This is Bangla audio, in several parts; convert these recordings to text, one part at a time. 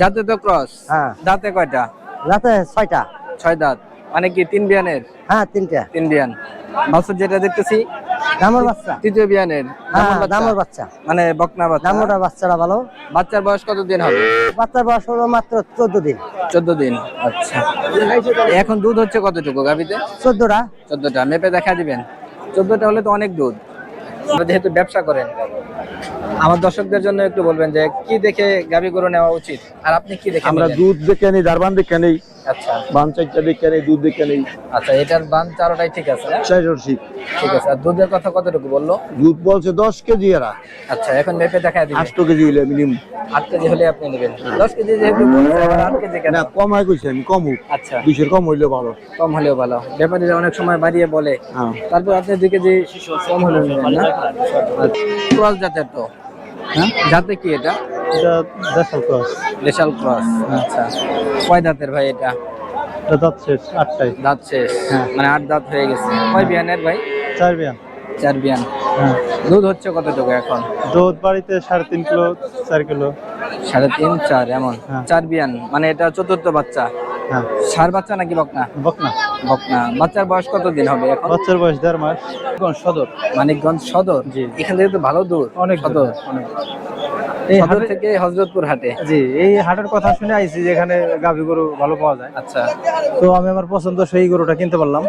যাতে তো ক্রস? হ্যাঁ। দাঁতে কয়টা? দাঁতে ছয়টা। ছয় দাঁত। মানে কি তিন বিয়ানের? হ্যাঁ তিনটা। তিন বিয়ান। বাছুর যেটা দেখতেছি দামর বাচ্চা। তৃতীয় বিয়ানের। হ্যাঁ দামুর বাচ্চা। দামর বাচ্চা। মানে বকনা বাচ্চা। দামরটা বাচ্চারা ভালো। বাচ্চার বয়স কত দিন হবে? বাচ্চার বয়স হলো মাত্র চোদ্দ দিন। চোদ্দ দিন। আচ্ছা। এখন দুধ হচ্ছে কতটুকু গাভিতে? চোদ্দটা। চোদ্দটা। মেপে দেখা দিবেন। চোদ্দটা হলে তো অনেক দুধ। যেহেতু ব্যবসা করেন। আমার দর্শকদের জন্য একটু বলবেন যে কি দেখে গাভী গরু নেওয়া উচিত? আর আপনি কি দেখে আমরা দুধ দেখে নিই দারবান দেখে নেই আচ্ছা। বান চারটা দেখে নেই দুধ দেখে নেই আচ্ছা এটার বান চারোটাই ঠিক আছে ঠিক আছে আর দুধের কথা কতটুকু বলল? দুধ বলছে দশ কেজি এরা। আচ্ছা এখন মেপে দেখা কেজি মিনিমাম আট কেজি হলে আপনি নেবেন। দশ কেজি যেহেতু বলেছে, আবার আট কেজি কেন? না কমাই কইছি আমি কম আচ্ছা। দুইশের কম হইলে ভালো। কম হলেও ভালো। ব্যাপারীরা অনেক সময় বাড়িয়ে বলে হ্যাঁ। তারপর আপনি দুই কেজি কম হলেও নেবেন না? ক্রস জাতের তো। হ্যাঁ? জাতে কি এটা? এটা দেড়শো ক্রস। দেশাল ক্রস আচ্ছা। কয় দাঁতের ভাই এটা? এটা দাঁত শেষ আটটাই দাঁত শেষ মানে আট দাঁত হয়ে গেছে। কয় বিয়ানের ভাই? চার বিয়ান। চার বিয়ান। হ্যাঁ। দুধ হচ্ছে কতটুকু এখন? দুধ বাড়িতে সাড়ে তিন কিলো চার কিলো। সাড়ে তিন চার এমন? হ্যাঁ। চার বিয়ান মানে এটা চতুর্থ বাচ্চা? হ্যাঁ। সার বাচ্চা নাকি বকনা? বকনা। বকনা। বাচ্চার বয়স কত দিন হবে এখন? বাচ্চার বয়স দেড় মাস। সদর। মানিকগঞ্জ সদর? জি। এখান থেকে তো ভালো দূর। অনেক সদর। অনেক এই এই থেকে হজরতপুর হাটে। জি এই হাটের কথা শুনে আইছি যে গাভী গরু ভালো পাওয়া যায়। আচ্ছা। তো আমি আমার পছন্দ সেই গরুটা কিনতে পারলাম।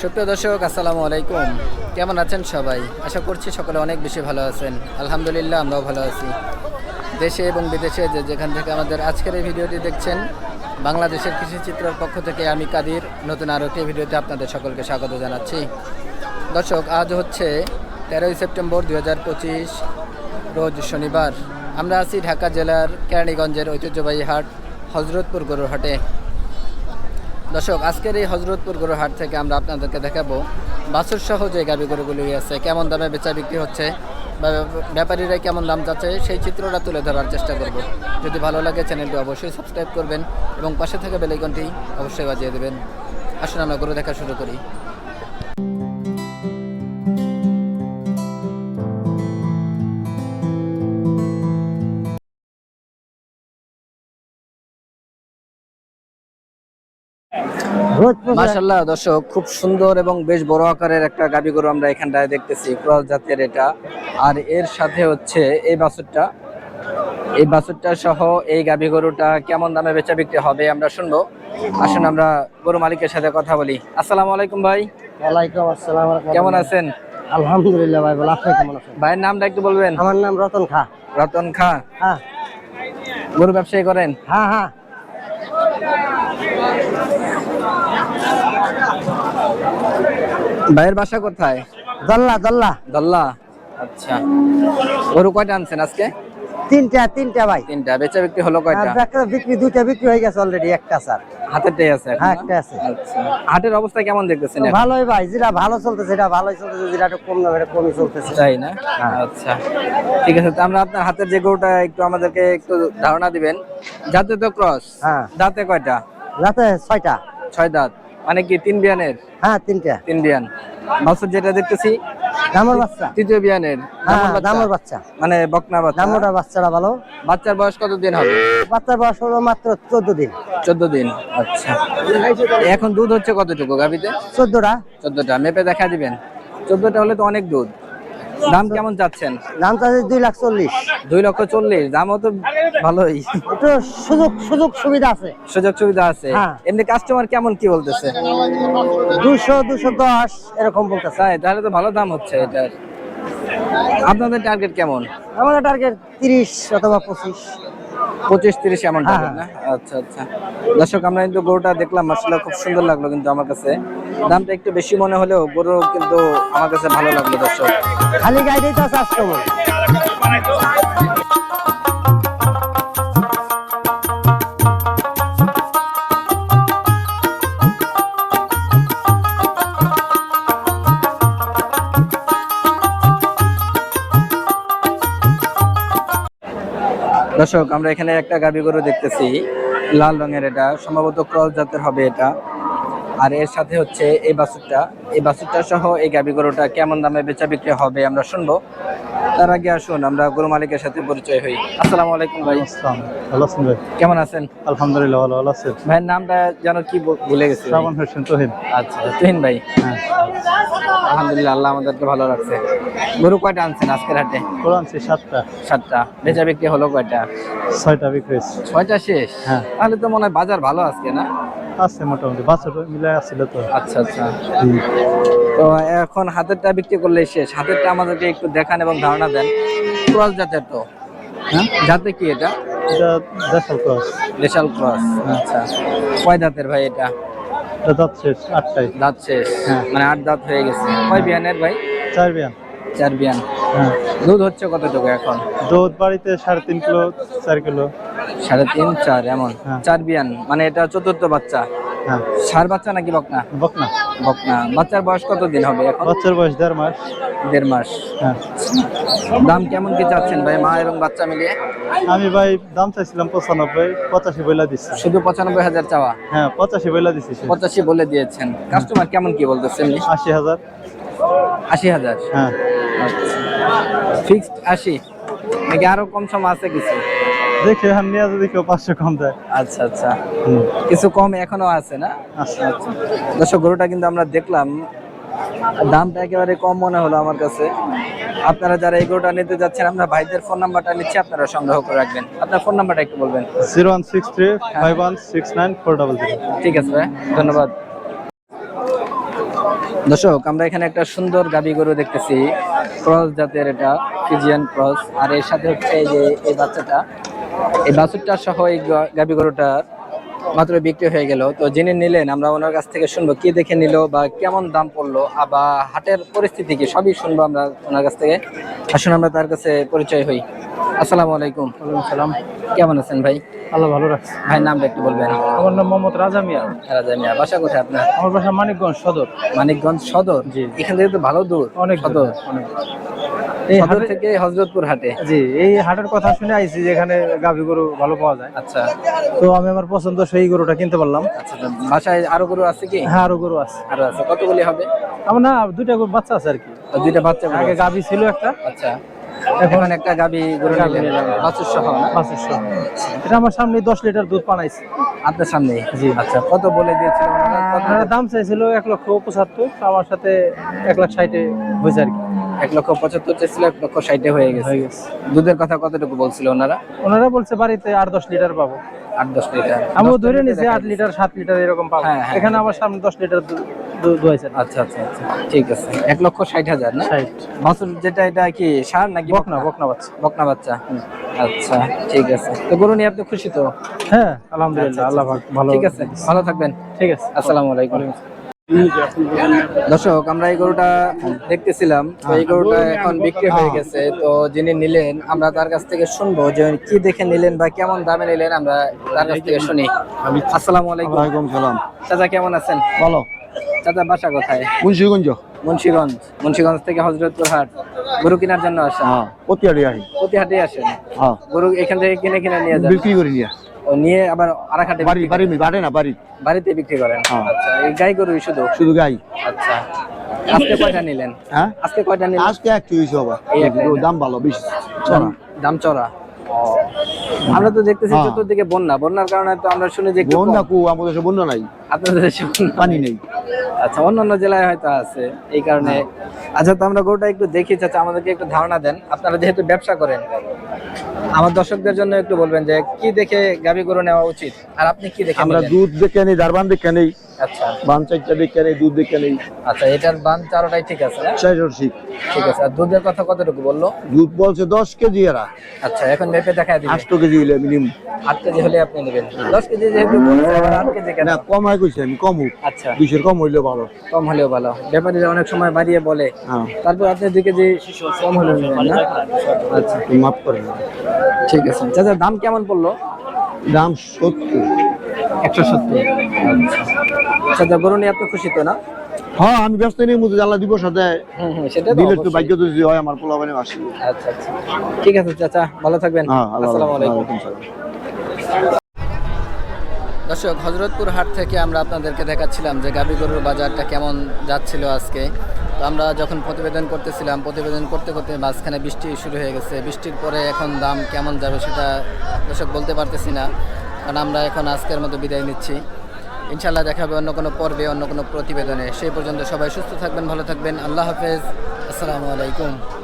সুপ্রিয় দর্শক আসসালামু আলাইকুম। কেমন আছেন সবাই? আশা করছি সকলে অনেক বেশি ভালো আছেন। আলহামদুলিল্লাহ আমরাও ভালো আছি। দেশে এবং বিদেশে যে যেখান থেকে আমাদের আজকের এই ভিডিওটি দেখছেন বাংলাদেশের কৃষি চিত্রের পক্ষ থেকে আমি কাদির। নতুন আরও একটি ভিডিওতে আপনাদের সকলকে স্বাগত জানাচ্ছি। দর্শক আজ হচ্ছে তেরোই সেপ্টেম্বর দুই হাজার পঁচিশ। রোজ শনিবার। আমরা আছি ঢাকা জেলার কেরানীগঞ্জের ঐতিহ্যবাহী হাট, হজরতপুর গরুর হাটে। দর্শক, আজকের এই হজরতপুর গরুর হাট থেকে আমরা আপনাদেরকে দেখাবো বাছুর সহ যে গাবি গরুগুলি আছে, কেমন দামে বেচা বিক্রি হচ্ছে, বা ব্যাপারীরা কেমন দাম চাচ্ছে, সেই চিত্রটা তুলে ধরার চেষ্টা করব। যদি ভালো লাগে চ্যানেলটি অবশ্যই সাবস্ক্রাইব করবেন এবং পাশে থাকা বেলাইকনটি অবশ্যই বাজিয়ে দেবেন। আসুন আমরা গরু দেখা শুরু করি। মাশাল্লাহ দর্শক খুব সুন্দর এবং বেশ বড় আকারের একটা গাবি গরু আমরা এখানটায় দেখতেছি ক্রস জাতের এটা। আর এর সাথে হচ্ছে এই বাছুরটা। এই বাছুরটা সহ এই গাবি গরুটা কেমন দামে বেচা বিক্রি হবে আমরা শুনব। আসুন আমরা গরু মালিকের সাথে কথা বলি। আসসালামু আলাইকুম ভাই। ওয়ালাইকুম আসসালাম কেমন আছেন? আলহামদুলিল্লাহ ভাই বলো আপনি কেমন আছেন? ভাইয়ের নামটা একটু বলবেন। আমার নাম রতন খা। রতন খা। হ্যাঁ। গরু ব্যবসায়ী করেন? হ্যাঁ হ্যাঁ। ভাইয়ের বাসা কোথায়? দল্লা দল্লা দল্লা আচ্ছা। গরু কয়টা আনছেন আজকে? তিনটা তিনটা ভাই। তিনটা। বেচা বিক্রি হলো কয়টা? একটা বিক্রি দুইটা বিক্রি হয়ে গেছে অলরেডি একটা স্যার। হাতেরটাই আছে হ্যাঁ একটা আছে। আচ্ছা। হাটের অবস্থা কেমন দেখতেছেন ভালোই ভাই যেটা ভালো চলতেছে এটা ভালোই চলতেছে যেটা একটু কম দামে কমই চলতেছে। তাই না? হ্যাঁ। আচ্ছা। ঠিক আছে তো আমরা আপনার হাতের যে গরুটা একটু আমাদেরকে একটু ধারণা দিবেন। যাতে তো ক্রস হ্যাঁ। দাঁতে কয়টা? রাতে ছয়টা। ছয় দাঁত। মানে কি তিন বিয়ানের? হ্যাঁ তিনটা। তিন বিয়ান। বাছুর যেটা দেখতেছি? দামর বাচ্চা। তৃতীয় বিয়ানের। হ্যাঁ বাচ্চা। দামর বাচ্চা। মানে বকনা বাচ্চা। দামরটা বাচ্চারা ভালো। বাচ্চার বয়স কত দিন হবে? বাচ্চার বয়স হলো মাত্র চোদ্দ দিন। চোদ্দ দিন। আচ্ছা। এখন দুধ হচ্ছে কতটুকু গাভিতে? চোদ্দটা। চোদ্দটা। মেপে দেখা দিবেন। চোদ্দটা হলে তো অনেক দুধ। দাম কেমন চাচ্ছেন? দাম চাচ্ছি দুই লাখ চল্লিশ। দুই লক্ষ চল্লিশ দামও তো ভালোই। একটু সুযোগ সুযোগ সুবিধা আছে। সুযোগ সুবিধা আছে। হ্যাঁ। এমনি কাস্টমার কেমন কি বলতেছে? দুশো দুশো দশ এরকম বলতেছে। তাহলে তো ভালো দাম হচ্ছে এটার। আপনাদের টার্গেট কেমন? আমাদের টার্গেট তিরিশ অথবা পঁচিশ। পঁচিশ তিরিশ এমন হ্যাঁ, না? আচ্ছা আচ্ছা। দর্শক আমরা কিন্তু গরুটা দেখলাম আসলে খুব সুন্দর লাগল কিন্তু আমার কাছে। দামটা একটু বেশি মনে হলেও গরু কিন্তু আমার কাছে ভালো লাগল দর্শক। খালি গাইডেই তো চাষ করব। দর্শক, আমরা এখানে একটা গাবি গরু দেখতেছি। লাল রঙের এটা। সম্ভবত ক্রস জাতের হবে এটা। আর এর সাথে হচ্ছে এই বাছুরটা। এই বাছুরটা সহ এই গাবি গরুটা কেমন দামে বেচা বিক্রি হবে আমরা শুনব। তার আগে আসুন, আমরা গরু মালিকের সাথে পরিচয় হই। আসসালামু আলাইকুম ভাই। ভালো আছেন ভাই? কেমন আছেন? আলহামদুলিল্লাহ ভালো ভালো আছেন ভাইয়ের নামটা যেন কি ভুলে গেছি শ্রাবণ হোসেন তোহিন। আচ্ছা তুহিন ভাই। হ্যাঁ। আলহামদুলিল্লাহ আল্লাহ আমাদেরকে ভালো রাখছে। গরু কয়টা আনছেন আজকের হাটে? কোরআন সে সাতটা। সাতটা। বেচা বিক্রি হলো কয়টা? ছয়টা বিক্রি হয়েছে। ছয়টা শেষ? হ্যাঁ। তাহলে তো মনে হয় বাজার ভালো আজকে না? আছে মোটামুটি। বাচ্চা মিলে আসছিল তো। আচ্ছা আচ্ছা। তো এখন হাতেরটা বিক্রি করলে শেষ। হাতেরটা আমাদেরকে একটু দেখান এবং ধারণা দেন। ক্রস জাতের তো। হ্যাঁ? জাতে কি এটা? এটা দেশাল ক্রস। দেশাল ক্রস আচ্ছা। কয় দাঁতের ভাই এটা? এটা দাঁত শেষ আটটাই। দাঁত শেষ হ্যাঁ। মানে আট দাঁত হয়ে গেছে। কয় বিয়ানের ভাই? চার বিয়ান। চার বিয়ান। হ্যাঁ। দুধ হচ্ছে কতটুকু এখন? দুধ বাড়িতে সাড়ে তিন কিলো চার কিলো। সাড়ে তিন চার এমন? হ্যাঁ। চার বিয়ান মানে এটা চতুর্থ বাচ্চা। হ্যাঁ সার বাচ্চা নাকি বকনা? বকনা। বকনা। বাচ্চার বয়স কত দিন হবে এখন? বাচ্চার বয়স দেড় মাস। দেড় মাস। হ্যাঁ। দাম কেমন কি চাচ্ছেন ভাই মা এবং বাচ্চা মিলিয়ে? আমি ভাই দাম চাইছিলাম পঁচানব্বই পঁচাশি বইলা দিচ্ছি। শুধু পঁচানব্বই হাজার চাওয়া? হ্যাঁ পঁচাশি বইলা দিচ্ছি পঁচাশি বলে দিয়েছেন। কাস্টমার কেমন কি বলতেছেন আশি হাজার। আশি হাজার? হ্যাঁ। ফিক্সড আশি? নাকি আরও কম সম আছে কিছু? দেখি এখন নিয়ে যদি কেউ পাঁচশো কম দেয়। আচ্ছা আচ্ছা। কিছু কম এখনও আছে না? আচ্ছা আচ্ছা দর্শক গরুটা কিন্তু আমরা দেখলাম। দামটা একেবারে কম মনে হলো আমার কাছে। আপনারা যারা এই গরুটা নিতে যাচ্ছেন আমরা ভাইদের ফোন নাম্বারটা নিচ্ছি আপনারা সংগ্রহ করে রাখবেন। আপনার ফোন নাম্বারটা একটু বলবেন। Zero one six three five one six nine four double zero. ঠিক আছে ভাই ধন্যবাদ। দর্শক আমরা এখানে একটা সুন্দর গাবি গরু দেখতেছি। ক্রস জাতের এটা ফিজিয়ান ক্রস। আর এর সাথে হচ্ছে এই যে এই বাচ্চাটা এই বাছুরটা সহ এই গাবি গরুটা মাত্র বিক্রি হয়ে গেল। তো যিনি নিলেন আমরা ওনার কাছ থেকে শুনব কি দেখে নিল বা কেমন দাম পড়ল বা হাটের পরিস্থিতি কি সবই শুনব আমরা ওনার কাছ থেকে। আসুন আমরা তার কাছে পরিচয় হই। আসসালামু আলাইকুম। সালাম। কেমন আছেন ভাই? আল্লাহ ভালো রাখছে। ভাই নামটা একটু বলবেন। আমার নাম মোহাম্মদ রাজা মিয়া। রাজা মিয়া বাসা কোথায় আপনার? আমার বাসা মানিকগঞ্জ সদর। মানিকগঞ্জ সদর? জি। এখান থেকে তো ভালো দূর। অনেক সদর। অনেক এই সদর থেকে হজরতপুর হাটে। জি এই হাটের কথা শুনে আইছি যে গাভী গরু ভালো পাওয়া যায়। আচ্ছা। তো আমি আমার পছন্দ সেই গরুটা কিনতে পারলাম। আচ্ছা বাসায় আরও গরু আছে কি? হ্যাঁ আরও গরু আছে। আরও আছে। কতগুলি হবে? আমার না দুইটা বাচ্চা আছে আর কি। দুইটা বাচ্চা আগে গাভী ছিল একটা। আচ্ছা। এখন একটা গাবি গরু বাছুর সহ এটা আমার সামনে দশ লিটার দুধ পানাইছে। আপনার সামনে? জি। আচ্ছা কত বলে দিয়েছিল আপনারা দাম চাইছিল এক লক্ষ পঁচাত্তর আমার সাথে এক লাখ ষাটে হয়েছে আর কি। এক লক্ষ পঁচাত্তর চেয়েছিল এক লক্ষ ষাটে হয়ে গেছে। দুধের কথা কতটুকু বলছিল ওনারা? ওনারা বলছে বাড়িতে আর দশ লিটার পাবো। আট দশ লিটার। আমিও ধরে দেখা আট লিটার সাত লিটার এরকম পাবো। হ্যাঁ, হ্যাঁ। এখানে আমার সামনে দশ লিটার আচ্ছা আচ্ছা আচ্ছা। ঠিক আছে। এক লক্ষ ষাট হাজার না? যেটা এটা কি সার নাকি বকনা বকনা? বাচ্চা। বকনা বাচ্চা। আচ্ছা ঠিক আছে। তো গরু নিয়ে আপনি খুশি তো? হ্যাঁ আলহামদুলিল্লাহ আল্লাহ ভালো ঠিক আছে ভালো থাকবেন। ঠিক আছে। আসসালামু আলাইকুম। দর্শক আমরা এই গরুটা দেখতেছিলাম। এই গরুটা এখন বিক্রি হয়ে গেছে। তো যিনি নিলেন আমরা তার কাছ থেকে শুনব যে কি দেখে নিলেন বা কেমন দামে নিলেন আমরা তার কাছ থেকে শুনি। আসসালামু আলাইকুম। সালাম। চাচা কেমন আছেন? ভালো। চাচা বাসা কোথায়? মুন্সিগঞ্জ। মুন্সিগঞ্জ। মুন্সিগঞ্জ থেকে হজরতপুর হাট গরু কেনার জন্য আসেন হ্যাঁ প্রতিয়ারি আহি। প্রতি হাটে আসেন। হ্যাঁ। গরু এখান থেকে কিনে কিনে নিয়ে যান? বিক্রি করি নিয়া নিয়ে আবার আরেক হাটে বাড়ি বিক্রি বাড়ি না বাড়ি? বাড়িতে বিক্রি করেন। হ্যাঁ। আচ্ছা এই গাই গরু শুধু? শুধু গাই। আচ্ছা। আজকে কয়টা নিলেন? হ্যাঁ? আজকে কয়টা নিলেন? আজকে একটু হয়েছে বাবা। এই দাম ভালো বেশি। দাম দাম চড়া। আমরা তো দেখতেছি হ্যাঁ। চতুর্দিকে বন্যা। বন্যার কারণে তো আমরা শুনি যে বন্যা কু আমাদের দেশে বন্যা নাই। আপনাদের দেশে পানি নেই। আচ্ছা অন্যান্য জেলায় হয়তো আছে এই কারণে। আচ্ছা তো আমরা গরুটা একটু দেখি চাচা আমাদেরকে একটু ধারণা দেন। আপনারা যেহেতু ব্যবসা করেন আমার দর্শকদের জন্য একটু বলবেন যে কি দেখে গাবি গরু নেওয়া উচিত? আর আপনি কি দেখে আমরা দুধ দেখে নেই দারবান দেখে নেই। আচ্ছা। বান চারটা দেখে নেই দুধ দেখে নেই। আচ্ছা এটার বান চারোটাই ঠিক আছে না চারশি ঠিক। আছে আর দুধের কথা কতটুকু বলল? দুধ বলছে দশ কেজি এরা। আচ্ছা এখন মেপে দেখা দিবেন আষ্ট কেজি হইলে মিনিমাম আট কেজি হলে আপনি নেবেন। দশ কেজি যেহেতু আট কেজি কেন? না কম হয় কইছে আমি কম হোক আচ্ছা। দুইশের কম হইলে ভালো। কম হলেও ভালো। ব্যাপারীরা অনেক সময় বাড়িয়ে বলে হ্যাঁ। তারপর আপনি দুই কেজি কম হলেও নেবেন না? আচ্ছা মাফ করেন। ঠিক আছে। চাচা দাম কেমন পড়ল? দাম সত্তর। একশো সত্তর। চাচা গরু নিয়ে আপনি খুশি তো না? হ্যাঁ আমি ব্যস্ত নেই মুদি আল্লাহ দিব সাথে। হুম সেটা দিলে একটু ভাগ্য তো হয় আমার আসি। আচ্ছা আচ্ছা। ঠিক আছে চাচা ভালো থাকবেন। হ্যাঁ আসসালামু আলাইকুম। দর্শক হজরতপুর হাট থেকে আমরা আপনাদেরকে দেখাচ্ছিলাম যে গাবি গরুর বাজারটা কেমন যাচ্ছিল আজকে। আমরা যখন প্রতিবেদন করতেছিলাম, প্রতিবেদন করতে করতে মাঝখানে বৃষ্টি শুরু হয়ে গেছে। বৃষ্টির পরে এখন দাম কেমন যাবে সেটা দর্শক বলতে পারতেছি না। কারণ আমরা এখন আজকের মতো বিদায় নিচ্ছি। ইনশাল্লাহ দেখা হবে অন্য কোনো পর্বে, অন্য কোনো প্রতিবেদনে। সেই পর্যন্ত সবাই সুস্থ থাকবেন, ভালো থাকবেন। আল্লাহ হাফেজ। আসসালামু আলাইকুম।